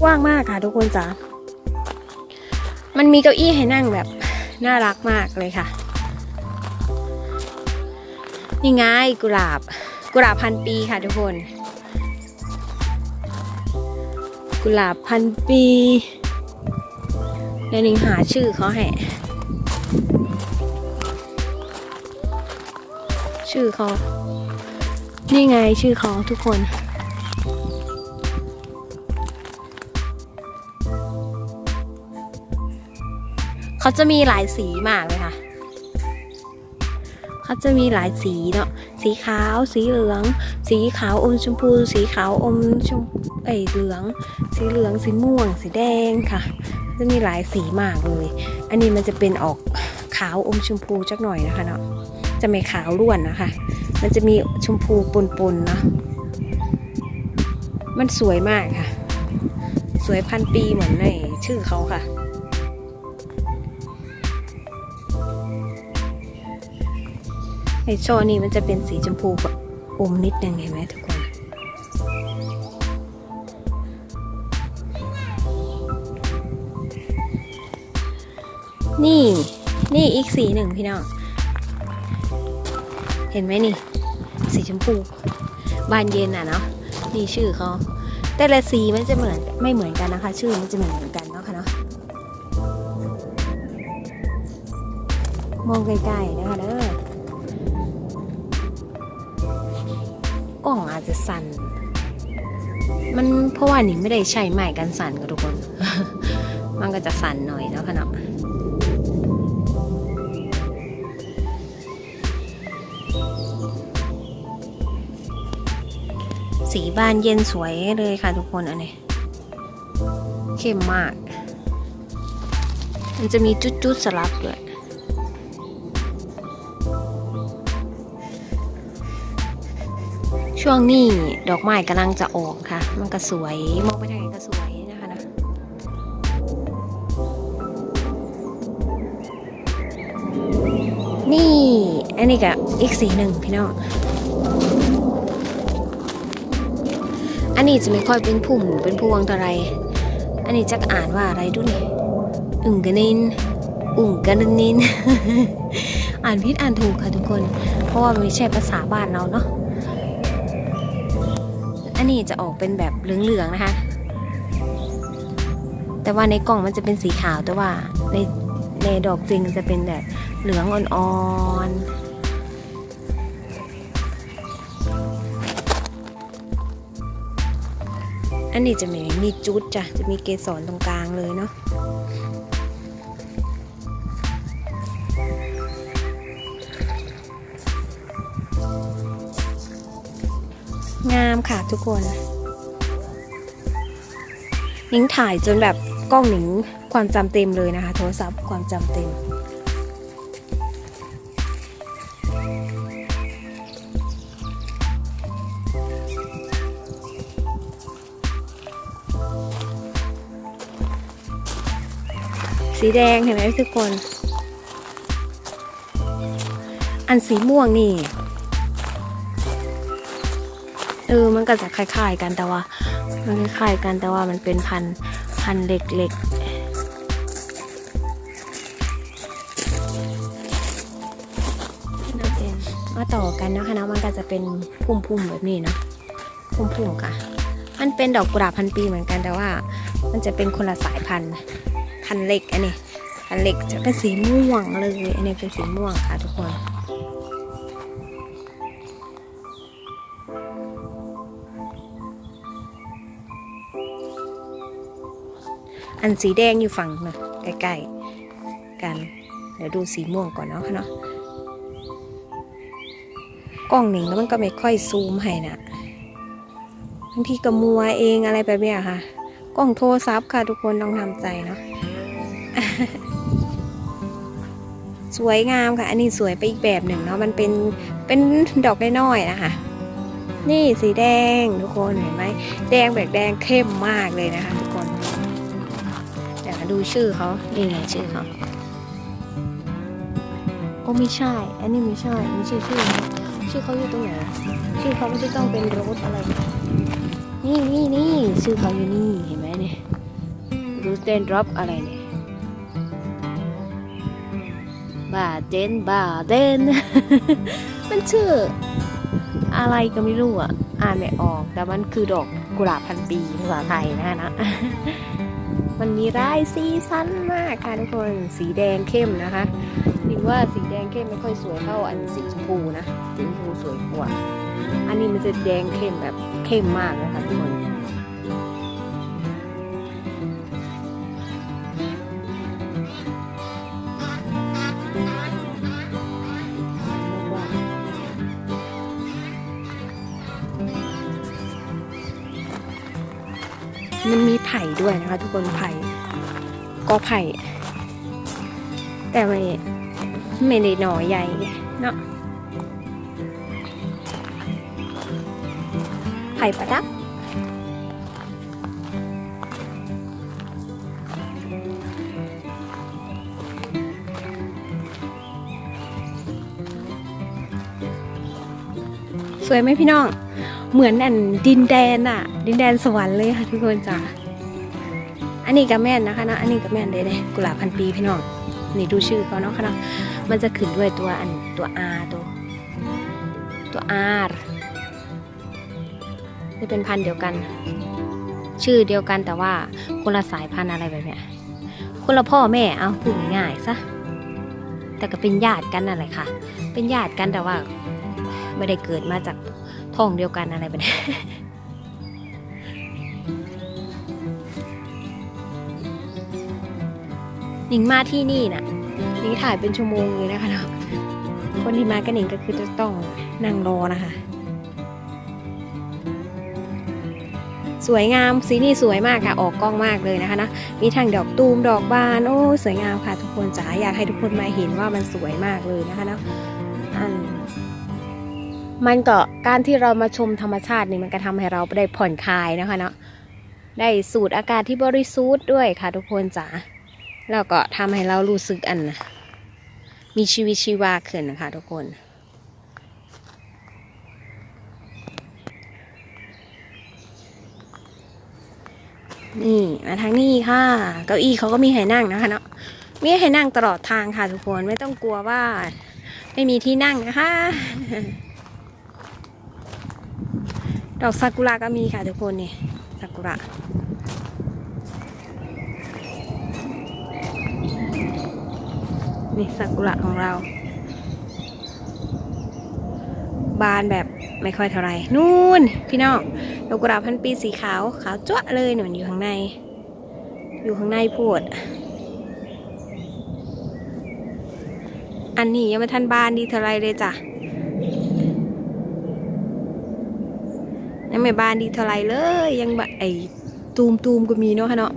กว้างมากค่ะ ทุกคนจ๋า มันมีเก้าอี้ให้นั่งแบบน่ารักมากเลยค่ะ นี่ไงกุหลาบ กุหลาบพันปีค่ะทุกคน กุหลาบพันปีเดี๋ยวนิงหาชื่อเขาให้ชื่อเขา นี่ไงชื่อเขาทุกคน เขาจะมีหลายสีมากเลยค่ะ เขาจะมีหลายสีเนาะ สีขาว สีเหลือง สีขาวอมชมพู สีขาวอมชม เอ้ยเหลือง สีเหลือง สีม่วง สีแดงค่ะ จะมีหลายสีมากเลย อันนี้มันจะเป็นออกขาวอมชมพูจักหน่อยนะคะเนาะ จะไม่ขาวล้วนนะคะ มันจะมีชมพูปนๆเนาะ มันสวยมากค่ะ สวยพันปีเหมือนในชื่อเขาค่ะ ช่อนี้มันจะเป็นสีชมพูแบบอมนิดนึงเห็นไหมทุกคนนี่นี่อีกสีหนึ่งพี่น้อง เห็นไหมนี่ สีชมพู บานเย็นอะเนาะนี่ชื่อเขาแต่ละสีมันจะเหมือนไม่เหมือนกันนะคะ ชื่อมันจะเหมือนเหมือนกันเนาะค่ะเนาะมองไกลๆนะคะเด้อ ล้องอาจจะสั่น มันเพราะว่านี่ไม่ได้ใช้ไม้กันสั่นกับทุกคน มันก็จะสั่นหน่อยเนาะค่ะเนาะสีบานเย็นสวยเลยค่ะทุกคนอันนี้เข้มมาก มันจะมีจุดๆสลับด้วย ช่วงนี้ดอกไม้กำลังจะออกค่ะ มันก็สวย มองไปทางไหนก็สวยนะคะนะนี่ อันนี้ก็อีกสีหนึ่งพี่น้อง อันนี้จะไม่ค่อยเป็นพุ่มเป็นพวงเท่าไร อันนี้จะอ่านว่าอะไรดูนี่อึ่งกะนินอุ่งกะนิน อ่านผิดอ่านถูกค่ะทุกคน เพราะว่ามันไม่ใช่ภาษาบ้านเราเนาะ อันนี้จะออกเป็นแบบเหลืองๆนะคะ แต่ว่าในกล่องมันจะเป็นสีขาวแต่ว่าในในดอกจริงจะเป็นแบบเหลืองอ่อนๆอันนี้จะมีมีจุดจ้ะ จะมีเกสรตรงกลางเลยเนาะ งามค่ะทุกคนนิ้งถ่ายจนแบบกล้องหนิงความจำเต็มเลยนะคะ โทรศัพท์ความจำเต็ม สีแดงเห็นไหมทุกคน อันสีม่วงนี่ เออ มันก็จะคล้ายๆกันแต่ว่า มันคล้ายๆกันแต่ว่ามันเป็นพันพันเล็กๆมาต่อกันนะคะนะมันก็จะเป็นพุ่มๆแบบนี้เนาะพุ่มๆค่ะ มันเป็นดอกกุหลาบพันปีเหมือนกันแต่ว่า มันจะเป็นคนละสายพันธุ์พันเล็กอันนี้พันเล็กจะเป็นสีม่วงเลยอันนี้เป็นสีม่วงค่ะทุกคน อันสีแดงอยู่ฝั่งนะใกล้ๆกัน เดี๋ยวดูสีม่วงก่อนเนาะค่ะเนาะกล้องหนึ่งแล้วมันก็ไม่ค่อยซูมให้นะบางทีก็มัวเองอะไรแบบเนี้ยค่ะ กล้องโทรศัพท์ค่ะทุกคนต้องทำใจเนาะสวยงามค่ะ อันนี้สวยไปอีกแบบหนึ่งเนาะมันเป็นเป็นดอกน้อยๆนะคะ นี่สีแดงทุกคนเห็นไหมแดงแบบแดงเข้มมากเลยนะคะทุกคน ดูชื่อเขานี่ไงชื่อเขาโอ้ไม่ใช่ อันนี้ไม่ใช่ไม่ใช่ชื่อเขาชื่อเขาอยู่ตรงไหนชื่อเขาไม่ได้ต้องเป็นรถอะไร นี่นี่นี่ชื่อเขาอยู่นี่เห็นไหมเนี่ย drop อะไรเนี่ยบาเดนบาเดนมันชื่อ อะไรก็ไม่รู้อะ อ่านไม่ออก แต่มันคือดอกกุหลาบพันปีภาษาไทยนะนะ มันมีรายสีสันมากค่ะทุกคนสีแดงเข้มนะคะถึงว่าสีแดงเข้มไม่ค่อยสวยเท่าอันสีชมพูนะสีชมพูสวยกว่า อันนี้มันจะแดงเข้มแบบเข้มมากนะคะทุกคน ไผ่ด้วยนะคะ ทุกคนไผ่ก็ไผ่ แต่ไม่ไม่ได้หน่อใหญ่เนาะไผ่ประดับสวยไหมพี่น้อง เหมือนอันดินแดนอะดินแดนสวรรค์เลยค่ะทุกคนจ้ะ อันนี้กับแม่นนะคะนะอันนี้กับแม่นเลยเลยกุหลาบพันปีพี่น้องนี่ดูชื่อเขาเนาะค่ะเนาะมันจะขึ้นด้วยตัวอันตัว R ตัวตัว R นี่เป็นพันธุ์เดียวกัน ชื่อเดียวกันแต่ว่าคนละสายพันธุ์อะไรแบบเนี้ยคนละพ่อแม่เอาพูดง่ายๆซะแต่ก็เป็นญาติกันนั่นแหละค่ะ เป็นญาติกันแต่ว่า ไม่ได้เกิดมาจากท้องเดียวกันอะไรแบบนี้ หนิงมาที่นี่น่ะหนิงถ่ายเป็นชั่วโมงเลยนะคะเนาะคนที่มากันหนิงก็คือจะต้องนั่งรอนะคะ สวยงามสีนี่สวยมากค่ะ ออกกล้องมากเลยนะคะนะมีทั้งดอกตูมดอกบานโอ้สวยงามค่ะ ทุกคนจ๋าอยากให้ทุกคนมาเห็นว่ามันสวยมากเลยนะคะเนาะอันมันก็การที่เรามาชมธรรมชาตินี่มันก็ทำให้เราได้ผ่อนคลายนะคะเนาะได้สูดอากาศที่บริสุทธิ์ด้วยค่ะทุกคนจ๋า แล้วก็ทำให้เรารู้สึกอันนะมีชีวิตชีวาขึ้นนะคะทุกคน นี่มาทางนี้ค่ะเก้าอี้เขาก็มีให้นั่งนะคะเนาะมีให้นั่งตลอดทางค่ะทุกคนไม่ต้องกลัวว่า ไม่มีที่นั่งนะคะดอกซากุระก็มีค่ะทุกคนนี่ซากุระ นี่ซากุระของเรา บานแบบไม่ค่อยเท่าไรนู่นพี่น้องดอกกุหลาบพันปีสีขาวขาวจ้วเลยหนุนอยู่ข้างใน อยู่ข้างในพูด อันนี้ยังไม่ทันบานดีเท่าไรเลยจ้ะยังไม่บานดีเท่าไรเลย ยังแบบไอตูมตูมก็มีเนาะค่ะเนาะ